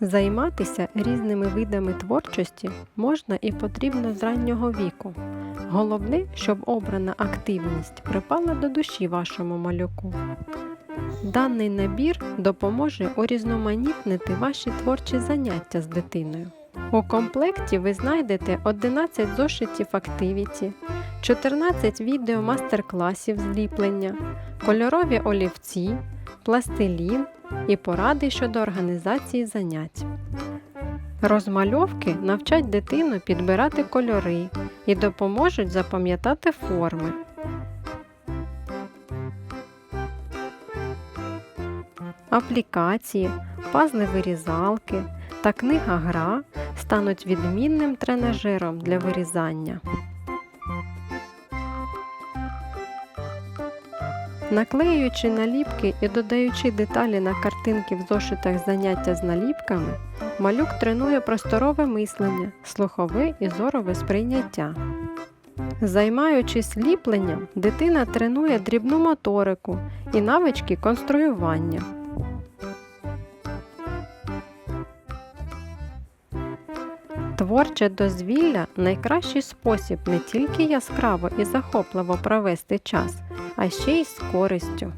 Займатися різними видами творчості можна і потрібно з раннього віку. Головне, щоб обрана активність припала до душі вашому малюку. Даний набір допоможе урізноманітнити ваші творчі заняття з дитиною. У комплекті ви знайдете 11 зошитів Activity, 14 відео мастер-класів зліплення, кольорові олівці, пластилін і поради щодо організації занять. Розмальовки навчать дитину підбирати кольори і допоможуть запам'ятати форми. Аплікації, пазли-вирізалки та книга-гра стануть відмінним тренажером для вирізання. Наклеюючи наліпки і додаючи деталі на картинки в зошитах заняття з наліпками, малюк тренує просторове мислення, слухове і зорове сприйняття. Займаючись ліпленням, дитина тренує дрібну моторику і навички конструювання. Творче дозвілля найкращий спосіб не тільки яскраво і захопливо провести час, а ще й з користю.